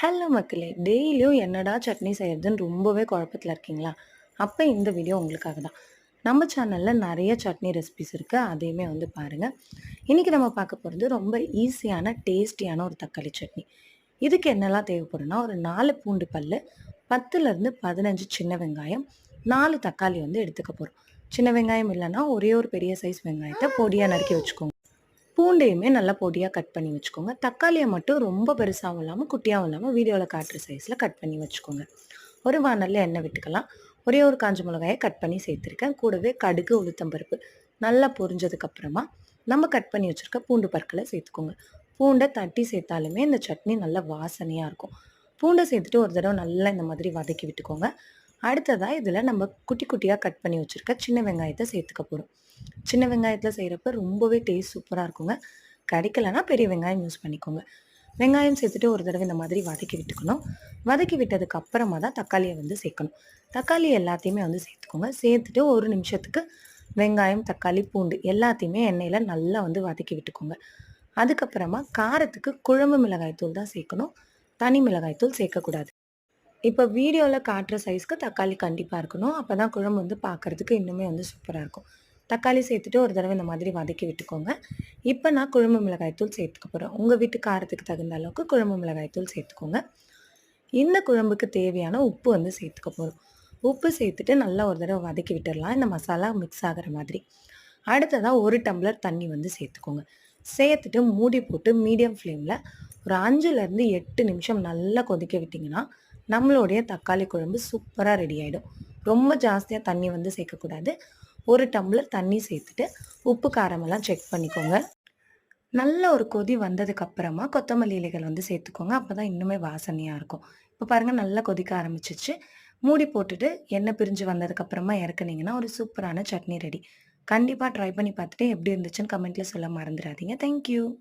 Hello மக்களே! டெய்லியும் என்னடா சட்னி செய்கிறதுன்னு ரொம்பவே குழப்பத்தில் இருக்கீங்களா? அப்போ இந்த வீடியோ உங்களுக்காக தான். நம்ம சேனலில் நிறைய சட்னி ரெசிபீஸ் இருக்குது அதையுமே வந்து பாருங்க. இன்றைக்கி நம்ம பார்க்க போகிறது ரொம்ப ஈஸியான, டேஸ்டியான ஒரு தக்காளி சட்னி. இதுக்கு என்னெல்லாம் தேவைப்படும்னா, ஒரு நாலு பூண்டு பல்லு, 10லருந்து 15 சின்ன வெங்காயம், நாலு தக்காளி வந்து எடுத்துக்க போகிறோம் சின்ன வெங்காயம் இல்லைன்னா ஒரே ஒரு பெரிய சைஸ் வெங்காயத்தை பொடியாக நறுக்கி வச்சுக்கோங்க. பூண்டையுமே நல்லா பொடியாக கட் பண்ணி வச்சுக்கோங்க. தக்காளியை மட்டும் ரொம்ப பெருசாகவும் இல்லாமல் குட்டியாகவும் இல்லாமல் வீடியோவில் காட்டுற சைஸில் கட் பண்ணி வச்சுக்கோங்க. ஒரு வானலில் எண்ணெய் விட்டுக்கலாம். ஒரே ஒரு காஞ்ச மிளகாயை கட் பண்ணி சேர்த்துருக்கேன். கூடவே கடுகு, உளுத்தம் பருப்பு நல்லா பொரிஞ்சதுக்கப்புறமா நம்ம கட் பண்ணி வச்சுருக்க பூண்டு பற்களை சேர்த்துக்கோங்க. பூண்டை தட்டி சேர்த்தாலுமே இந்த சட்னி நல்ல வாசனையாக இருக்கும். பூண்டை சேர்த்துட்டு ஒரு தடவை நல்லா இந்த மாதிரி வதக்கி விட்டுக்கோங்க. அடுத்ததாக இதில் நம்ம குட்டி குட்டியாக கட் பண்ணி வச்சுருக்க சின்ன வெங்காயத்தை சேர்த்துக்க போகிறோம் சின்ன வெங்காயத்தில் செய்கிறப்ப ரொம்பவே டேஸ்ட் சூப்பராக இருக்குங்க. கிடைக்கலன்னா பெரிய வெங்காயம் யூஸ் பண்ணிக்கோங்க. வெங்காயம் சேர்த்துட்டு ஒரு தடவை இந்த மாதிரி வதக்கி விட்டுக்கணும். வதக்கி விட்டதுக்கு அப்புறமா தான் தக்காளியை வந்து சேர்க்கணும். தக்காளி எல்லாத்தையுமே வந்து சேர்த்துக்கோங்க. சேர்த்துட்டு ஒரு நிமிஷத்துக்கு வெங்காயம், தக்காளி, பூண்டு எல்லாத்தையுமே எண்ணெயில் நல்லா வந்து வதக்கி விட்டுக்கோங்க. அதுக்கப்புறமா காரத்துக்கு குழம்பு மிளகாய் தூள் தான் சேர்க்கணும். தனி மிளகாய் தூள் சேர்க்கக்கூடாது. இப்போ வீடியோவில் காட்டுற சைஸ்க்கு தக்காளி கண்டிப்பாக இருக்கணும். அப்போ தான் குழம்பு வந்து பார்க்கறதுக்கு இன்னுமே வந்து சூப்பராக இருக்கும். தக்காளி சேர்த்துட்டு ஒரு தடவ இந்த மாதிரி வதக்கி விட்டுக்கோங்க. இப்போ நான் குழம்பு மிளகாய் தூள் சேர்த்துக்க போகிறேன் உங்கள் வீட்டு காரத்துக்கு தகுந்த அளவுக்கு குழம்பு மிளகாய் தூள் சேர்த்துக்கோங்க. இந்த குழம்புக்கு தேவையான உப்பு வந்து சேர்த்துக்க போகிறோம் உப்பு சேர்த்துட்டு நல்லா ஒரு தடவை வதக்கி விட்டுடலாம் இந்த மசாலா மிக்ஸ் ஆகிற மாதிரி. அடுத்ததாக ஒரு டம்ளர் தண்ணி வந்து சேர்த்துக்கோங்க. சேர்த்துட்டு மூடி போட்டு மீடியம் ஃப்ளேமில் ஒரு 5லருந்து 8 நிமிஷம் நல்லா கொதிக்க விட்டிங்கன்னா நம்மளுடைய தக்காளி குழம்பு சூப்பராக ரெடி ஆகிடும் ரொம்ப ஜாஸ்தியாக தண்ணி வந்து சேர்க்கக்கூடாது. ஒரு டம்ளர் தண்ணி சேர்த்துட்டு, உப்பு, காரமெல்லாம் செக் பண்ணிக்கோங்க. நல்ல ஒரு கொதி வந்ததுக்கப்புறமா கொத்தமல்லி இலைகள் வந்து சேர்த்துக்கோங்க. அப்போ தான் இன்னுமே வாசனையாக இருக்கும். இப்போ பாருங்கள் நல்லா கொதிக்க ஆரம்பிச்சிச்சு மூடி போட்டுட்டு எண்ணெய் பிரிஞ்சு வந்ததுக்கப்புறமா இறக்குனீங்கன்னா, ஒரு சூப்பரான சட்னி ரெடி. கண்டிப்பாக ட்ரை பண்ணி பார்த்துட்டு எப்படி இருந்துச்சுன்னு கமெண்ட்டில் சொல்ல மறந்துடாதீங்க தேங்க் யூ.